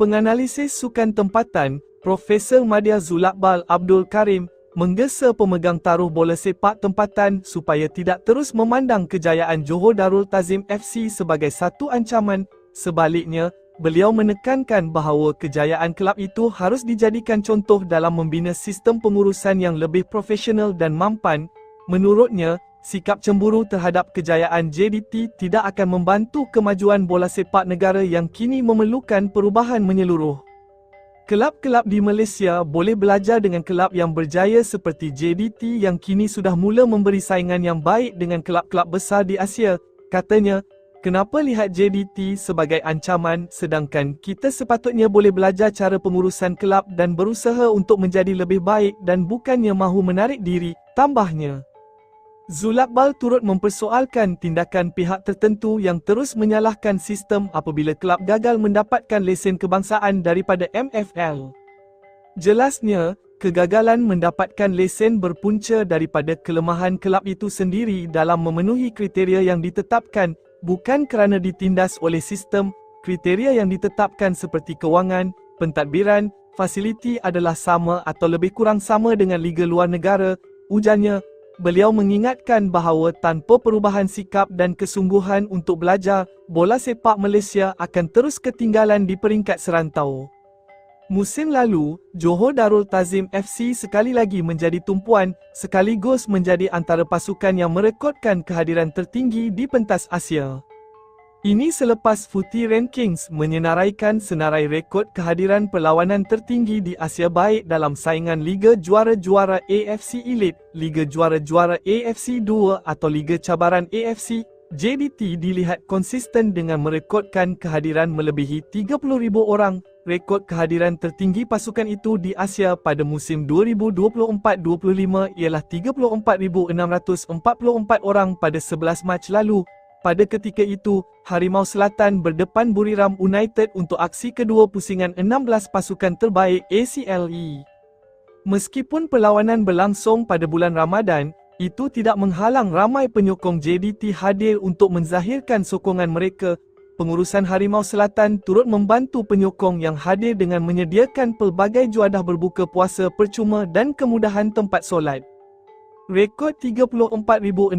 Penganalisis sukan tempatan, Profesor Madya Zulakbal Abdul Karim, menggesa pemegang taruh bola sepak tempatan supaya tidak terus memandang kejayaan Johor Darul Tazim FC sebagai satu ancaman, sebaliknya, beliau menekankan bahawa kejayaan kelab itu harus dijadikan contoh dalam membina sistem pengurusan yang lebih profesional dan mampan. Menurutnya, sikap cemburu terhadap kejayaan JDT tidak akan membantu kemajuan bola sepak negara yang kini memerlukan perubahan menyeluruh. Kelab-kelab di Malaysia boleh belajar dengan kelab yang berjaya seperti JDT yang kini sudah mula memberi saingan yang baik dengan kelab-kelab besar di Asia. Katanya, kenapa lihat JDT sebagai ancaman sedangkan kita sepatutnya boleh belajar cara pengurusan kelab dan berusaha untuk menjadi lebih baik dan bukannya mahu menarik diri, tambahnya. Zulakbal turut mempersoalkan tindakan pihak tertentu yang terus menyalahkan sistem apabila kelab gagal mendapatkan lesen kebangsaan daripada MFL. Jelasnya, kegagalan mendapatkan lesen berpunca daripada kelemahan kelab itu sendiri dalam memenuhi kriteria yang ditetapkan, bukan kerana ditindas oleh sistem. Kriteria yang ditetapkan seperti kewangan, pentadbiran, fasiliti adalah sama atau lebih kurang sama dengan liga luar negara, ujarnya beliau mengingatkan bahawa tanpa perubahan sikap dan kesungguhan untuk belajar, bola sepak Malaysia akan terus ketinggalan di peringkat serantau. Musim lalu, Johor Darul Tazim FC sekali lagi menjadi tumpuan, sekaligus menjadi antara pasukan yang merekodkan kehadiran tertinggi di pentas Asia. Ini selepas Footy Rankings menyenaraikan senarai rekod kehadiran perlawanan tertinggi di Asia baik dalam saingan Liga Juara-Juara AFC Elite, Liga Juara-Juara AFC 2 atau Liga Cabaran AFC. JDT dilihat konsisten dengan merekodkan kehadiran melebihi 30,000 orang. Rekod kehadiran tertinggi pasukan itu di Asia pada musim 2024-25 ialah 34,644 orang pada 11 Mac lalu, pada ketika itu, Harimau Selatan berdepan Buriram United untuk aksi kedua pusingan 16 pasukan terbaik ACLE. Meskipun perlawanan berlangsung pada bulan Ramadan, itu tidak menghalang ramai penyokong JDT hadir untuk menzahirkan sokongan mereka. Pengurusan Harimau Selatan turut membantu penyokong yang hadir dengan menyediakan pelbagai juadah berbuka puasa percuma dan kemudahan tempat solat. Rekod 34,644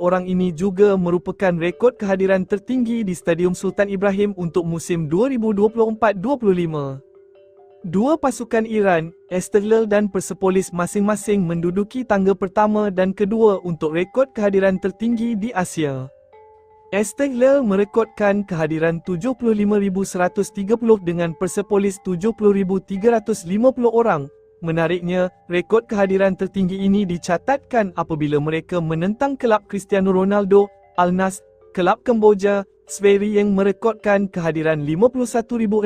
orang ini juga merupakan rekod kehadiran tertinggi di Stadium Sultan Ibrahim untuk musim 2024-25. Dua pasukan Iran, Esteghlal dan Persepolis masing-masing menduduki tangga pertama dan kedua untuk rekod kehadiran tertinggi di Asia. Esteghlal merekodkan kehadiran 75,130 dengan Persepolis 70,350 orang Menariknya, rekod kehadiran tertinggi ini dicatatkan apabila mereka menentang kelab Cristiano Ronaldo, Al Nassr, kelab Kemboja, Sveri yang merekodkan kehadiran 51,610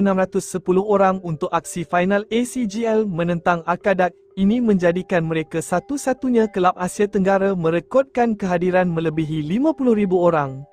orang untuk aksi final ACGL menentang Arkadak. Ini menjadikan mereka satu-satunya kelab Asia Tenggara merekodkan kehadiran melebihi 50,000 orang.